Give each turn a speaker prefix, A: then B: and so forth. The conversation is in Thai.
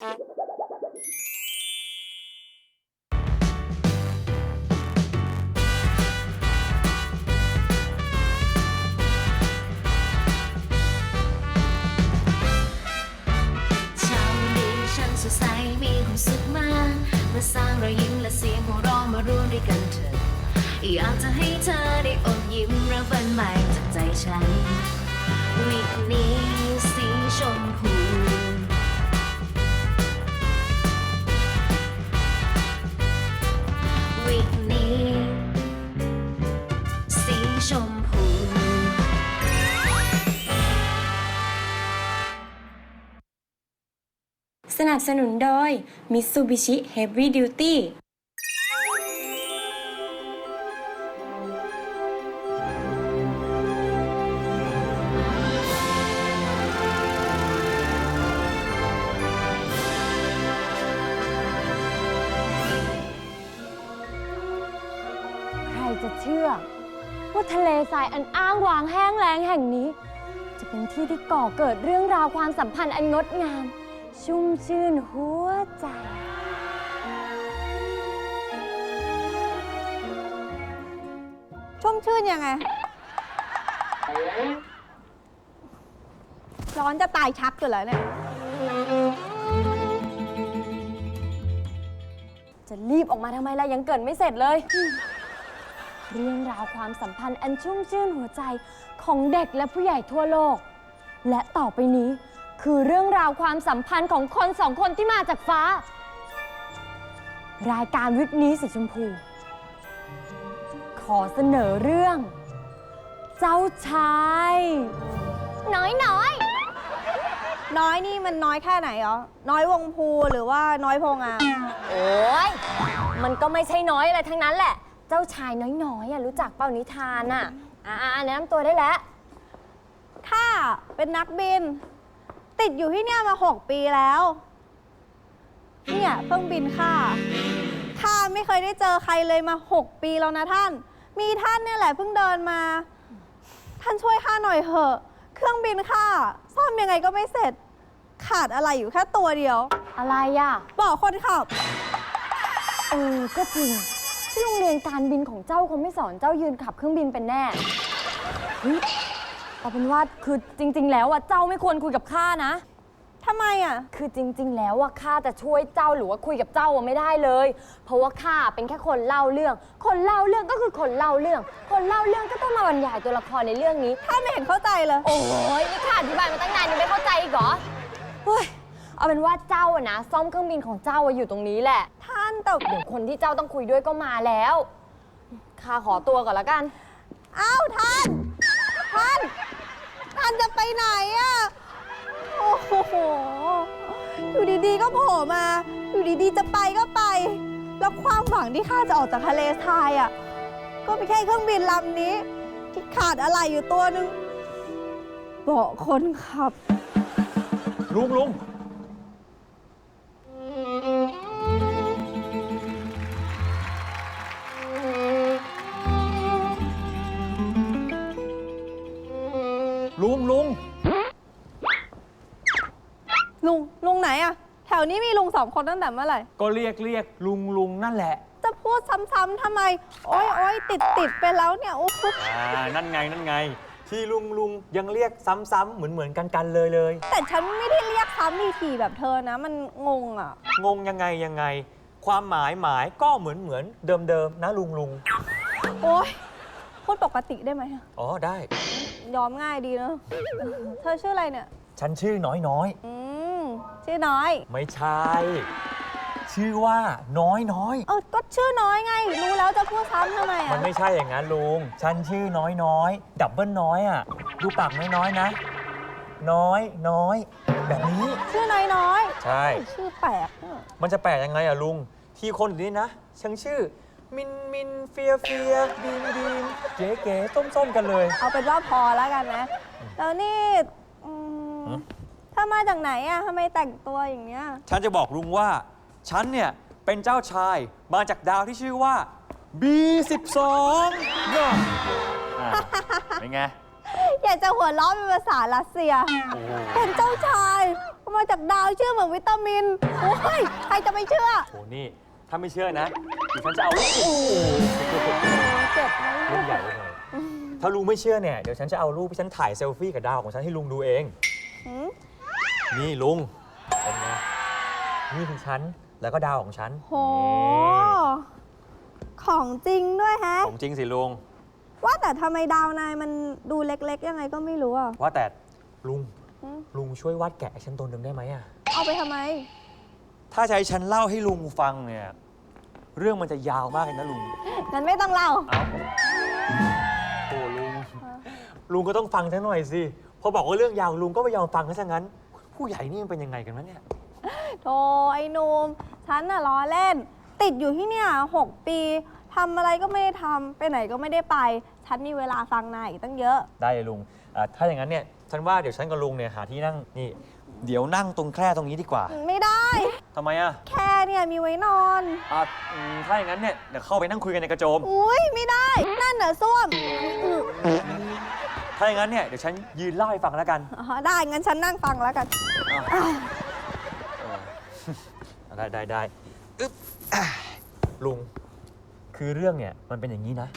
A: ใสมีความสุขมากมาสร้างรอยยิ้มและเสียงหัวเราะมาร่วมด้วยกันเถอะอยากจะให้เธอได้อมยิ้มเริ่มวันใหม่จากใจฉันวิกนี้สีชมพู ชมพู
B: สนับสนุนโดย Mitsubishi Heavy Duty
C: ใครจะเชื่อ ว่าทะเลทรายอันอ้างว้างแห้งแล้งแห่งนี้ จะเป็นที่ที่ก่อเกิดเรื่องราวความสัมพันธ์อันงดงาม ชุ่มชื่นหัวใจ
D: ชุ่มชื่นยังไง ร้อนจะตายชักอยู่แล้วเนี่ย
C: จะรีบออกมาทำไมล่ะยังเกิดไม่เสร็จเลย เรื่องราวความสัมพันธ์อันชุ่มชื่นหัวใจของเด็กและผู้ใหญ่ทั่วโลก และต่อไปนี้คือเรื่องราวความสัมพันธ์ของคนสองคนที่มาจากฟ้า รายการวิกนี้สีชมพู ขอเสนอเรื่อง เจ้าชาย น้อยน้อย
D: น้อยนี่มันน้อยแค่ไหนเหรอน้อยวงภูหรือว่าน้อยโพงาม
C: โอ้ยมันก็ไม่ใช่น้อยอะไรทั้งนั้นแหละ เจ้าชายน้อยๆอะรู้จักเป้านิทานอะอ่าแนะนำตัวได้แล้ว
D: ข้าเป็นนักบิน ติดอยู่ที่เนี่ยมา6ปีแล้ว เนี่ยเพิ่งบินข้าข้าไม่เคยได้เจอใครเลยมา6ปีแล้วนะท่าน มีท่านเนี่ยแหละเพิ่งเดินมา ท่านช่วยข้าหน่อยเถอะ เครื่องบินข้าซ่อมยังไงก็ไม่เสร็จ ขาดอะไรอยู่แค่ตัวเดียว
C: อะไรอะ
D: บอกคนขับ
C: เออก็จริง ที่โรงเรียนการบินของเจ้าคงไม่สอนเจ้ายืนขับเครื่องบินเป็นแน่เฮ้ยเอาเป็นว่าคือจริง ๆ แล้วอะเจ้าไม่ควรคุยกับข้านะ
D: ทำไมอะ
C: คือจริง ๆ แล้วอะข้าจะช่วยเจ้าหรือว่าคุยกับเจ้าอะไม่ได้เลย เพราะว่าข้าเป็นแค่คนเล่าเรื่อง คนเล่าเรื่องก็คือคนเล่าเรื่อง คนเล่าเรื่องก็ต้องมาบรรยายตัวละครในเรื่องนี้
D: ท่านไม่เห็นเข้าใจเลย
C: โอ้ยนี่ข้าอธิบายมาตั้งนานยังไม่เข้าใจอีกเหรอเฮ้ยเอาเป็นว่าเจ้าอะนะซ่อมเครื่องบินของเจ้าอะอยู่ตรงนี้แหละ
D: ท่าน แต่
C: เดี๋ยวคนที่เจ้าต้องคุยด้วยก็มาแล้วข้าขอตัวก่อนละกัน
D: อ้าวท่านท่านท่านจะไปไหนอะโอ้โห อยู่ดีๆก็โผล่มา อยู่ดีๆจะไปก็ไป แล้วความหวังที่ข้าจะออกจากทะเลทรายอะก็ไม่ใช่เครื่องบินลำนี้ ที่ขาดอะไรอยู่ตัวหนึงเบาะคนขับ
E: ลุงลุง
D: ลุงลุงไหนอะแถวนี้มีลุงสองคนตั้งแต่เมื่อไหร่
E: ก็เรียกเรียกลุงลุงนั่นแหละ
D: จะพูดซ้ำๆทำไม โอ๊ยโอ๊ยติดติดๆไปแล้วเนี่ยโอ้โห
E: อ่านั่นไงนั่นไง ที่ลุงลุงยังเรียกซ้ำๆเหมือนเหมือนกันกันเลยเลย
D: แต่ฉันไม่ได้เรียกซ้ำทีๆแบบเธอนะ มันงงอะ
E: งงยังไงยังไง ความหมายหมายก็เหมือนเหมือนเดิมๆนะลุงลุง
D: โอ๊ยพูดปกติได้ไหม
E: อ๋อได้
D: ยอมง่ายดีเนอะเธอชื่ออะไรเนี่ย
E: ฉันชื่อน้อยน้อย
D: อืม ชื่อน้อย
E: ๆไม่ใช่ ชื่อว่าน้อยน้อย
D: เออก็ชื่อน้อยไง รู้แล้วจะพูดซ้ำทำไม
E: มั
D: อะ
E: นไม่ใช่อย่างนั้นลุง ฉันชื่อน้อยน้อยดับเบิลน้อยอะ ดูปากน้อยน้อยๆนะ น้อยน้อยแบบนี้
D: ชื่อน้อยน้อย
E: ใช่
D: ชื่อแปลกอะ
E: มันจะแปลกยังไงอะลุง ที่คนอยู่นี่นะฉันชื่อ มินมินเฟียเฟียบีมบีมเก๋เก๋ส้มส้มๆกันเลย
D: เอาเป็นว่าพอแล้วกันนะ แล้วนี่อืม
E: ฮะ
D: ถ้ามาจากไหนอะทำไมแต่งตัวอย่างเนี้ย
E: ฉันจะบอกลุงว่า ฉันเนี่ยเป็นเจ้าชายมาจากดาวที่ชื่อว่า B12 เนี่ยอะเป็นไง
D: อยากจะหัวเราะเป็นภาษารัสเซีย
E: โอ้โห
D: เป็นเจ้าชายมาจากดาวชื่อเหมือนวิตามิน โอ้ย ใครจะไปเชื่อ
E: โหนี่ ถ้าไม่เชื่อนะเดี๋ยวฉันจะเอาลูก
D: เจ็บไหม
E: เรื่องใหญ่เลยหน่อยถ้าลุงไม่เชื่อเนี่ย เดี๋ยวฉันจะเอารูปที่ฉันถ่ายเซลฟี่กับดาวของฉันให้ลุงดูเอง
D: หืม
E: นี่ลุงเป็นไงนี่คือฉัน แล้วก็ดาวของฉัน
D: โห ของจริงด้วยแฮะ
E: นี่ของจริงสิลุง
D: ว่าแต่ทำไมดาวนายมันดูเล็กๆ ยังไงก็ไม่รู้อะ
E: ว่าแต่ลุง
D: หืม
E: ลุงช่วยวาดแกะให้ฉันตัวหนึ่งได้ไหมอะ
D: เอาไปทำไม
E: ถ้าจะให้ฉันเล่าให้ลุงฟังเนี่ย เรื่องมันจะยาวมากเลยนะลุง
D: งั้นไม่ต้องเล่า
E: เอาโอ้ลุง ลุงก็ต้องฟังฉันหน่อยสิ พอบอกว่าเรื่องยาวลุงก็ไม่ยอมฟังซะงั้น ผู้ใหญ่นี่มันเป็นยังไงกันวะเนี่ย
D: โธ่ไอ้หนุ่มฉันน่ะล้อเล่น ติดอยู่ที่เนี่ยหกปีทำอะไรก็ไม่ได้ทำไปไหนก็ไม่ได้ไป ฉันมีเวลาฟังนายอีกตั้งเยอะ
E: ได้เลยลุงอ่าถ้าอย่างนั้นเนี่ย ฉันว่าเดี๋ยวฉันกับลุงเนี่ยหาที่นั่งนี่ เดี๋ยวนั่งตรงแคร่ตรงนี้ดีกว่า
D: ไม่ได้
E: ทำไมอะ
D: แค่เนี่ยมีไว้นอน
E: อะอืมถ้าอย่างนั้นเนี่ย เดี๋ยวเข้าไปนั่งคุยกันในกระโจม
D: อุ้ยไม่ได้ นั่นเหรอส้วมอือ
E: ถ้าอย่างนั้นเนี่ย เดี๋ยวฉันยืนเล่าให้ฟังแล้วกัน
D: อ๋อได้งั้นฉันนั่งฟังแล้วกัน
E: เออได้ได้ได้อึ๊บอะลุง คือเรื่องเนี่ย มันเป็นอย่างนี้นะ